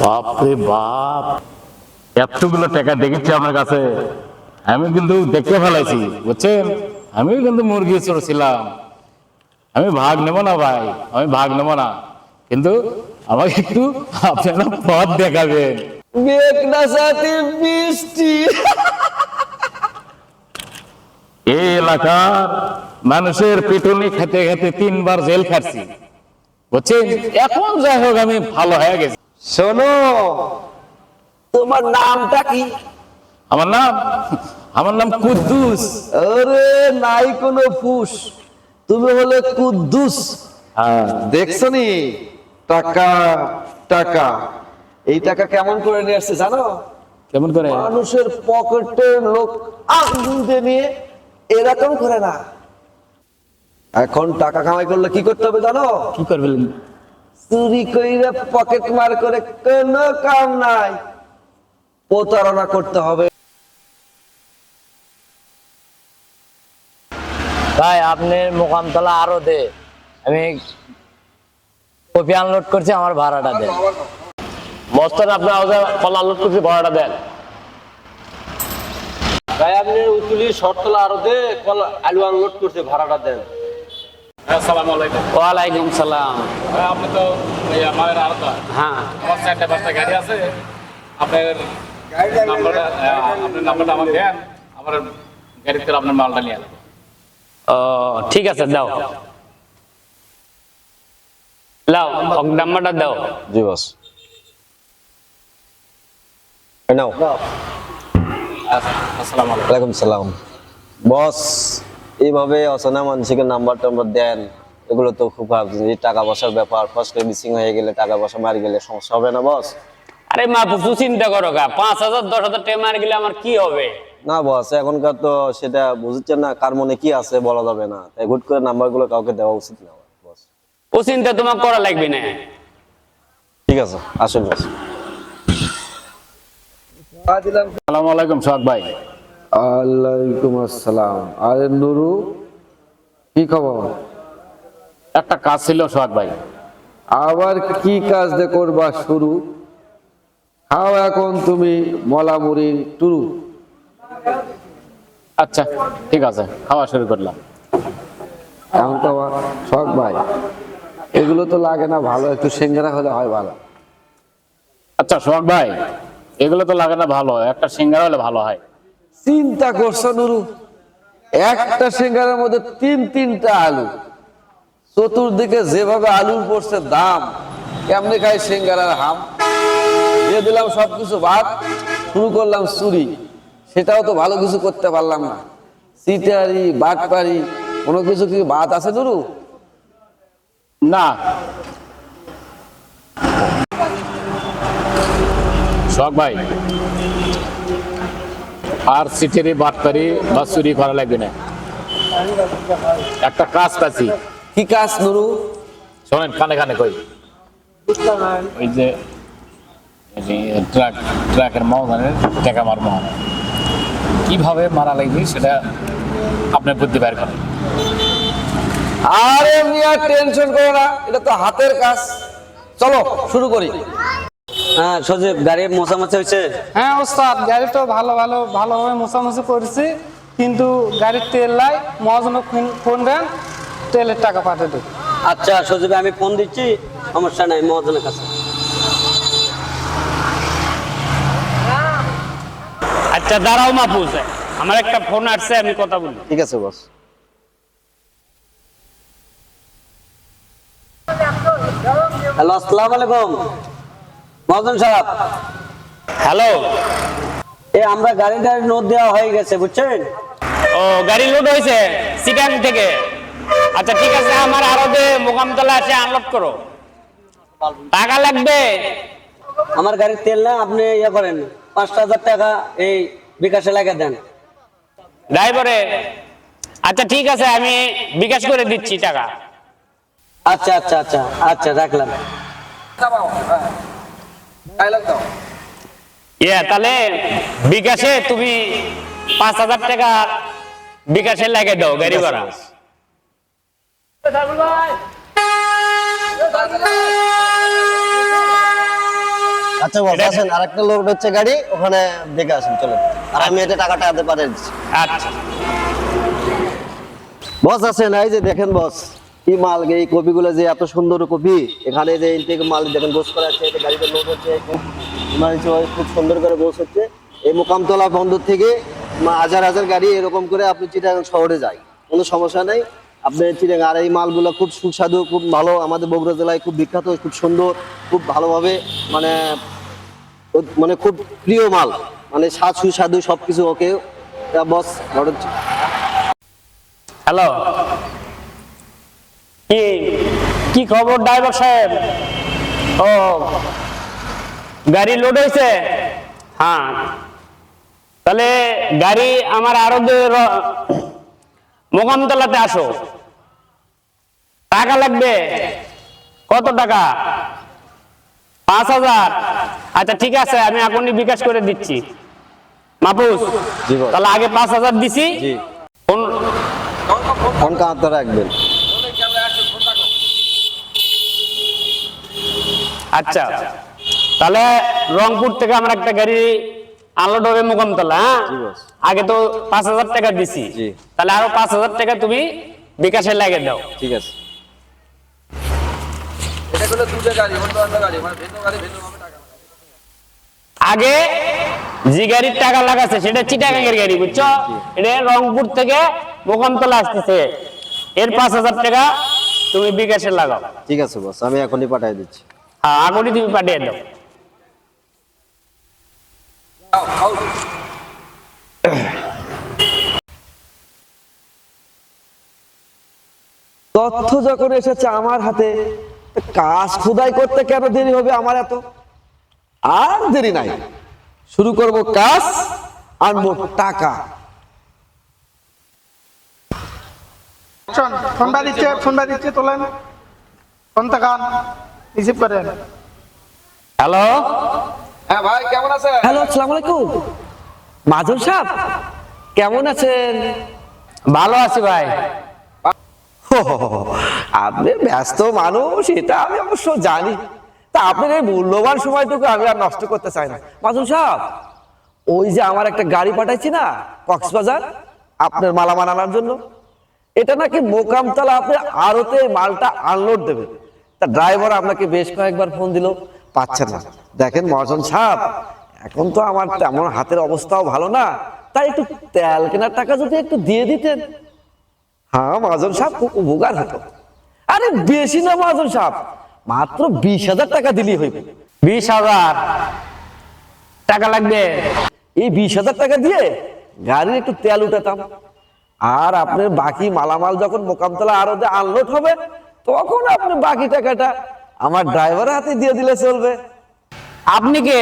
বাপরে বাপ। এতগুলো টাকা দেখেছি আমার কাছে। আমি কিন্তু দেখতে ফেলাইছি বুঝছেন? আমি কিন্তু মুরগি চড়ছিলাম আমি ভাগ নেব না ভাই আমি ভাগ নেব না। কিন্তু আমাকে একটু আপনারা পথ দেখাবেন। বৃষ্টি। এই এলাকার মানুষের পিটুনি খেতে খেতে তিনবার জেল খাটছি বুঝছেন? এখন যাই হোক আমি ভালো হয়ে গেছি। শোনো। তোমার নামটা কি? আমার নাম? আমার নাম কুদ্দুস। আরে নাই কোনো ফুস। তুমি হলে কুদ্দুস। হ্যাঁ দেখছ নি টাকা টাকা। এই টাকা কেমন করে নিয়ে আসছে জানো? কেমন করে? মানুষের পকেটে লোক আগুন দিয়ে নিয়ে এরকম করে না। এখন টাকা কামাই করলে কি করতে হবে জানো? কি করবেন চুরি কইরে পকেট মার করে কোনো কাম নাই। প্রতারণা করতে হবে। ভাই আপনি মোকামতলা আরও দে। আমি কপি আনলোড করছি আমার ভাড়াটা দেন। মস্তান আপনার আওয়াজে কলা আনলোড করছি ভাড়াটা দেন। ভাই আপনি উতুলি শর্তলা আরও দে কল আলু আনলোড করছে ভাড়াটা দেন। ওয়ালাইকুম সালাম। হ্যাঁ, আপনি তো এই আমাদের হ্যাঁ। আমার চারটা পাঁচটা গাড়ি আছে। আপনার নাম্বারটা আপনার নাম্বারটা আমার দেন। আমার গাড়িতে আপনার মালটা নিয়ে নেব। ও ঠিক আছে দাও। লাও নাম্বারটা দাও। জি বস। নাও। আসসালামু আলাইকুম। সালাম। বস। এইভাবে অচেনা মানুষকে নাম্বার টাম্বার দেন এগুলো তো খুব জিনিস। টাকা পয়সার ব্যাপার ফার্স্ট মিসিং হয়ে গেলে টাকা পয়সা মারি গেলে সমস্যা হবে না বস আরে মা পুসু চিন্তা করো গা। পাঁচ হাজার দশ হাজার টাকা মার গেলে আমার কি হবে? না বস এখনকার তো সেটা বুঝছেন না কার মনে কি আছে বলা যাবে না। তাই হুট করে নাম্বারগুলো কাউকে দেওয়া উচিত না বস ও চিন্তা তোমার করা লাগবে না। ঠিক আছে আসুন বস আসসালামু আলাইকুম সোহাগ ভাই। আলাইকুম আসসালাম। আরে নুরু কি খবর? একটা কাজ ছিল সোহাগ ভাই। আবার কি কাজ দে করবা শুরু? খাও এখন তুমি মলামুড়ি টুরু। আচ্ছা ঠিক আছে খাওয়া শুরু করলাম। এখন তো শখ ভাই এগুলো তো লাগে না ভালো একটু সিঙ্গারা হলে হয় ভালো। আচ্ছা সোহাগ ভাই এগুলো তো লাগে না ভালো একটা সিঙ্গারা হলে ভালো হয়। চিন্তা করছ নুরু। একটা সিঙ্গারের মধ্যে তিন তিনটা আলু। চতুর্দিকে যেভাবে আলুর পড়ছে দাম কেমনি খাই সিঙ্গারার হাম? দিয়ে দিলাম সবকিছু ভাত শুরু করলাম চুরি। সেটাও তো ভালো কিছু করতে পারলাম না। সিটারি বাটপারি কোনো কিছু কি বাদ আছে নুরু? না। সোহাগ ভাই? আর সিটেরি বাটপারি বা চুরি করা লাগবে না। একটা কাজ পাচ্ছি। কি কাজ নুরু? শোনেন কানে কানে কই। ওই যে যে ট্রাক ট্রাকের মহানের টাকা মার মহান কীভাবে মারা লাগবে সেটা আপনার বুদ্ধি বের করেন। আরে মিয়া টেনশন করো না এটা তো হাতের কাজ। চলো শুরু করি। হ্যাঁ সজীব গাড়ি মোছামাছি হয়েছে? হ্যাঁ ওস্তাদ গাড়ি তো ভালো ভালো ভালোভাবে মোছামুছি করেছি কিন্তু গাড়ির তেল লাই মহাজন ফোন দেন তেলের টাকা পাঠিয়ে দেব। আচ্ছা সজীব আমি ফোন দিচ্ছি সমস্যা নাই মহাজনের কাছে। আচ্ছা দাঁড়াও মাপুস আমার একটা ফোন আসছে আমি কথা বলি। ঠিক আছে বস। হ্যালো আসসালামু আলাইকুম। মহাজন সাহেব। হ্যালো। এ আমরা গাড়িটার নোট দেওয়া হয়ে গেছে বুঝছেন? ও গাড়ি লোড হয়েছে সিটাং থেকে। আচ্ছা ঠিক আছে আমার আরবে মোকামতলা এসে আনলোড করো। টাকা লাগবে? আমার গাড়ির তেল না আপনি ইয়ে করেন পাঁচটা হাজার টাকা এই বিকাশে লাগা দেন। ড্রাইভারে? আচ্ছা ঠিক আছে আমি বিকাশ করে দিচ্ছি টাকা। আচ্ছা আচ্ছা আচ্ছা আচ্ছা রাখলাম। ইয়া তাহলে বিকাশে তুমি পাঁচ হাজার টাকা বিকাশে লাগে দাও গাড়ি ভাড়া। আচ্ছা বস আসেন আরেকটা লোড হচ্ছে গাড়ি ওখানে দেখে আসেন চলো আর আমি এটা টাকাটা পাঠিয়ে দিচ্ছি। আচ্ছা। বস আছেন এই যে দেখেন বস। কি মাল, এই কপিগুলো যে এত সুন্দর কপি, এখানে যে ইনটেক মাল দেখেন গোস করা আছে গাড়িতে লোড হচ্ছে, খুব সুন্দর করে গোস হচ্ছে। এই মোকামতলা বন্দর থেকে হাজার হাজার গাড়ি এরকম করে আপনি চিটাগাং শহরে যায়, কোনো সমস্যা নেই। আপনি চিটাগাং, আর এই মালগুলো খুব সুস্বাদু, খুব ভালো, আমাদের বগুড়া জেলায় খুব বিখ্যাত, খুব সুন্দর, খুব ভালোভাবে মানে মানে খুব প্রিয় মাল মানে স্বাদ সুস্বাদু সবকিছু ওকে। বস হ্যালো কি? কি খবর ড্রাইভার সাহেব? ও গাড়ি লোড হয়েছে হ্যাঁ। তাহলে গাড়ি আমার আরও মোকামতলাতে আসো। টাকা লাগবে? কত টাকা? পাঁচ হাজার। আচ্ছা ঠিক আছে আমি এখনই বিকাশ করে দিচ্ছি। মাপুস তাহলে আগে পাঁচ হাজার দিছি। ফোন ফোন কাঁদতে রাখবেন? আচ্ছা। তাহলে রংপুর থেকে আমরা একটা গাড়ি আনলোড হবে মোকামতলা হ্যাঁ? আগে তো পাঁচ হাজার টাকা দিছি। তাহলে আরও পাঁচ হাজার টাকা তুমি বিকাশে লাগে দাও। ঠিক আছে। মানে আগে যে গাড়ির টাকা লাগাচ্ছে সেটা চিটাগাঙ্গের গাড়ি বুঝছ? এটা রংপুর থেকে মোকামতলা আসতেছে। এর পাঁচ হাজার টাকা তুমি বিকাশে লাগাও। ঠিক আছে বস আমি এখনই পাঠিয়ে দিচ্ছি। হ্যাঁ এখনই তুমি পাঠিয়ে দাও তথ্য যখন এসেছে আমার হাতে কাজ খোদাই করতে কেন দেরি হবে আমার এত? আর দেরি নাই। শুরু করব কাজ আনব টাকা। শোন ফোনটা দিচ্ছে ফোনটা দিচ্ছে তোলেন। ফোন তাকান রিসিভ করেন। হ্যালো? হ্যাঁ ভাই কেমন আছেন? হ্যালো আসসালামু আলাইকুম। মাজন সাহেব কেমন আছেন? ভালো আছি ভাই। আপনি ব্যস্ত মানুষ এটা আমি অবশ্য জানি। তা আপনার এই মূল্যবান সময়টুকু আমি আর নষ্ট করতে চাই না। মাজুল সাহেব ওই যে আমার একটা গাড়ি পাঠাইছি না কক্সবাজার আপনার মালামাল আনার জন্য এটা নাকি মোকামতলা আপনার আড়তে মালটা আনলোড দেবে তা ড্রাইভার আপনাকে বেশ কয়েকবার ফোন দিল পাচ্ছেন না। দেখেন মহাজন সাহেব এখন তো আমার তেমন হাতের অবস্থাও ভালো না তাই একটু তেল কেনার টাকা যদি একটু দিয়ে দিতেন। হ্যাঁ মহাজন সাহেব খুব উপকার হতো। আরে বেশি না মহাজন সাহেব মাত্র বিশ হাজার টাকা দিলেই হইবে। বিশ হাজার টাকা লাগবে। এই বিশ হাজার টাকা দিয়ে গাড়ির একটু তেল উঠাতাম। আর আপনার বাকি মালামাল যখন মোকামতলা আরও আনলোড হবে তখন আপনি বাকি টাকাটা আমার ড্রাইভারের হাতে দিয়ে দিলে চলবে। আপনি কে?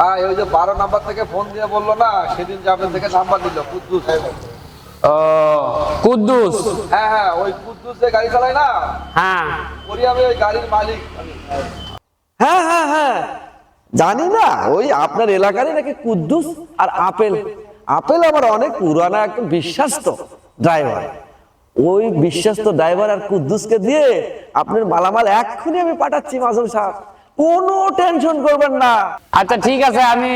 হ্যাঁ ওই যে বারো নাম্বার থেকে ফোন দিয়ে বলল না সেদিন যে থেকে নাম্বার দিল কুদ্দুস। ও কুদ্দুস। হ্যাঁ হ্যাঁ ওই কুদ্দুস যে গাড়ি চালায় না? হ্যাঁ। ওরই আমি ওই গাড়ির মালিক। হ্যাঁ হ্যাঁ হ্যাঁ। জানি না ওই আপনার এলাকারই নাকি কুদ্দুস আর আপেল। আপেল আমার অনেক পুরানা একদম বিশ্বাস্ত ড্রাইভার ওই বিশ্বাস্ত ড্রাইভার আর কুদ্দুসকে দিয়ে আপনার মালামাল এক্ষুনি আমি পাঠাচ্ছি মাজুল সাহেব। কোনো টেনশন করবেন না। আচ্ছা ঠিক আছে আমি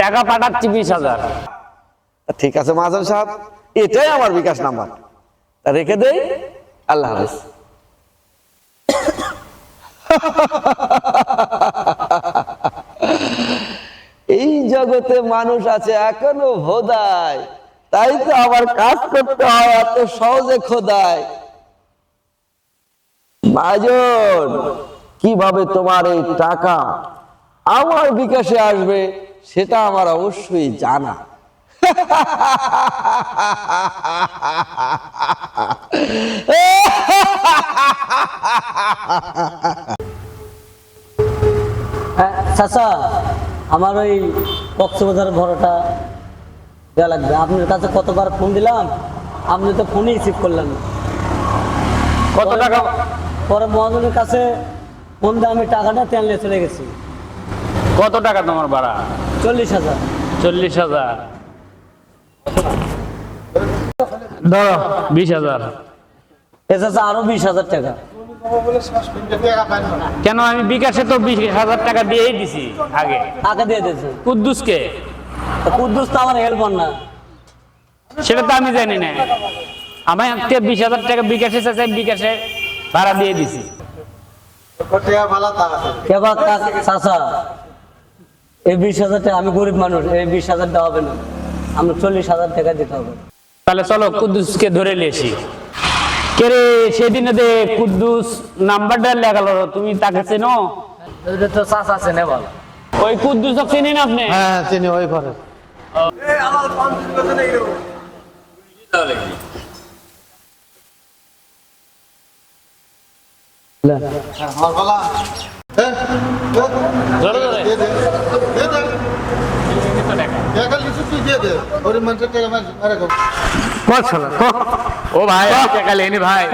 টাকা পাঠাচ্ছি বিশ হাজার। ঠিক আছে মাজন সাহেব এটাই আমার বিকাশ নাম্বার। রেখে দেই আল্লাহ হাফেজ। এই জগতে মানুষ আছে এখনও ভোদায়। তাই তো আমার কাজ করতে হয়, এত সহজে খোদায় মাজন কীভাবে তোমার এই টাকা আমার বিকাশে আসবে, সেটা আমার অবশ্যই জানা। হ্যাঁ চাচা, আমার ওই কক্সবাজার ভরোটা দেওয়া লাগবে। আপনার কাছে কতবার ফোন দিলাম আপনি তো ফোনই রিসিভ করলেন কত টাকা? পরে মহাজনের কাছে ফোন দিয়ে আমি টাকাটা চলে গেছি। কত টাকা তোমার ভাড়া? চল্লিশ হাজার। চল্লিশ হাজার। ধরো বিশ হাজার। এ চাচা আরও বিশ হাজার টাকা। কেন আমি বিকাশে তো বিশ হাজার টাকা দিয়েই দিছি আগে। কাকে দিয়ে দিয়েছে। কুদ্দুসকে? কুদ্দুস তো আমার হেল্পার না। সেটা তো আমি জানি না। আমি আজকে বিশ হাজার টাকা বিকাশে চাইছে বিকাশে ভাড়া দিয়ে দিছি। কেবা এই বিশ হাজার টাকা আমি গরিব মানুষ এই বিশ হাজার দেওয়া হবে না। আমরা চল্লিশ হাজার টাকা দিতে হবে। তাহলে চলো কুদ্দুসকে ধরে নিয়েছি কে রে সেদিনে দে কুদ্দুস নাম্বারটা লেখালো তুমি তাকে চেনো? তো চাষ আছে না বল ওই কুদ্দুস চিনি না আপনি? হ্যাঁ চিনি ওই ঘরে। ও ভাই আমি টাকা লেনি ভাই।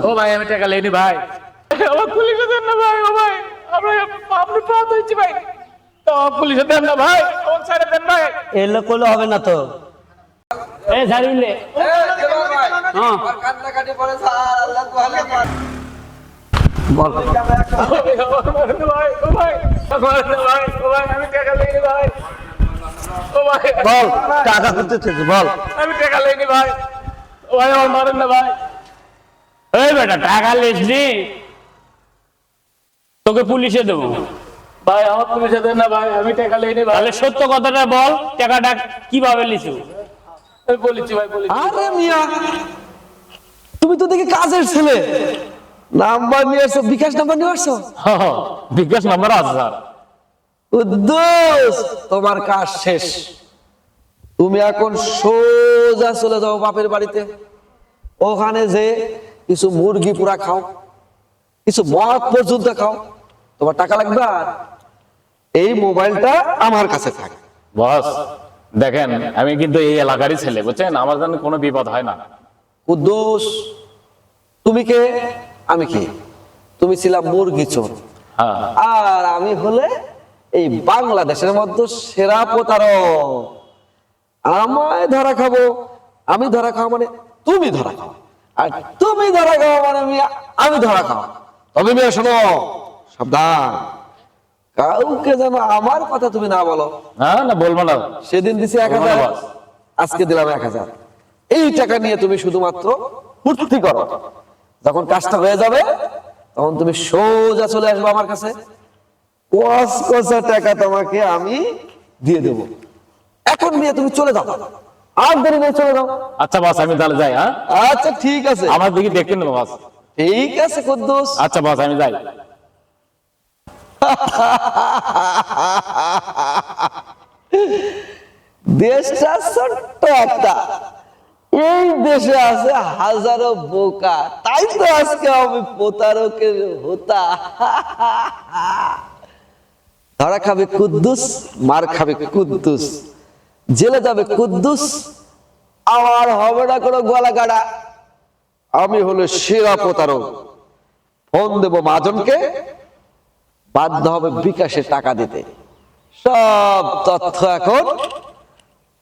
ও ভাই আমি টাকা লেনি ভাই আমার দেন না ভাই ও ভাই আমরা আপনি পাওয়া হয়েছি ভাই তো পুলিশে দেন না ভাই। আমার ছেড়ে দেন ভাই? এলে করলে হবে না তো। এ ছাড়িলে হ্যাঁ কান্নাকাটি করে স্যার আল্লাহ তো বল ভাই। ও ভাই ভাই ও ভাই আমি টাকা লেনি ভাই ও ভাই বল টাকা আমি টাকা লেনি ভাই ও ভাই আমার মারেন না ভাই এই বেটা টাকা লেসনি তোকে পুলিশে দেবো। ভাই আমার পুলিশে দেন না ভাই আমি টাকা লেনি ভাই। তাহলে সত্য কথাটা বল টাকাটা কীভাবে লিছু? আমি বলেছি ভাই বলেছি। আরে মিয়া তুমি তো দেখি কাজের ছেলে। নাম্বার নিয়ে আসছো বিকাশ নাম্বার নিয়ে আসছো? হ্যাঁ, হ্যাঁ, বিকাশ নাম্বার আছে স্যার। উদ্দোস তোমার কাজ শেষ। তুমি এখন সোজা চলে যাও বাপের বাড়িতে। ওখানে যে কিছু মুরগি পুরা খাও কিছু মদ পর্যন্ত খাও। তোমার টাকা লাগবে আর এই মোবাইলটা আমার কাছে থাকে। বস দেখেন আমি কিন্তু এই এলাকারই ছেলে বুঝছেন? আমার জন্য কোনো বিপদ হয় না। উদ্দোস তুমি কে? আমি কি? তুমি ছিলা মুরগি চোর। হ্যাঁ। আর আমি হলে এই বাংলাদেশের মধ্যে সেরা প্রতারক। আমায় ধরা খাব। আমি ধরা খাওয়া মানে তুমি ধরা খাও আর তুমি ধরা খাওয়া মানে আমি আমি ধরা খাওয়া। তবে মেয়ে শোনো। সাবধান। কাউকে যেন আমার কথা তুমি না বলো। হ্যাঁ না বলব না। সেদিন দিছি এক হাজার আজকে দিলাম এক হাজার। এই টাকা নিয়ে তুমি শুধুমাত্র ফুর্তি করো। যখন কাজটা হয়ে যাবে তখন তুমি সোজা চলে আসবে আমার কাছে। কস কষা টাকা তোমাকে আমি দিয়ে দেব। এখন নিয়ে তুমি চলে যাও। আর দেরি নেই চলে যাও। আচ্ছা বাস আমি তাহলে যাই হ্যাঁ? আচ্ছা ঠিক আছে। আমার দিকে দেখতে নেব বস। ঠিক আছে কুদ্দুস। আচ্ছা বাস আমি যাই। দেশটা ছোট্ট একটা। এই দেশে আছে হাজারো বোকা। তাই তো আজকে আমি প্রতারকের হতা। ধরা খাবে কুদ্দুস, মার খাবে কুদ্দুস। জেলে যাবে কুদ্দুস, আমার হবে না কোনো গলা গাড়া আমি হলো সেরা প্রতারক। ফোন দেব মাজনকে বাধ্য হবে বিকাশে টাকা দিতে। সব তথ্য এখন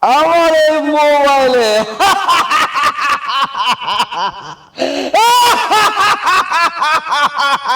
আমার এই মোবাইলে।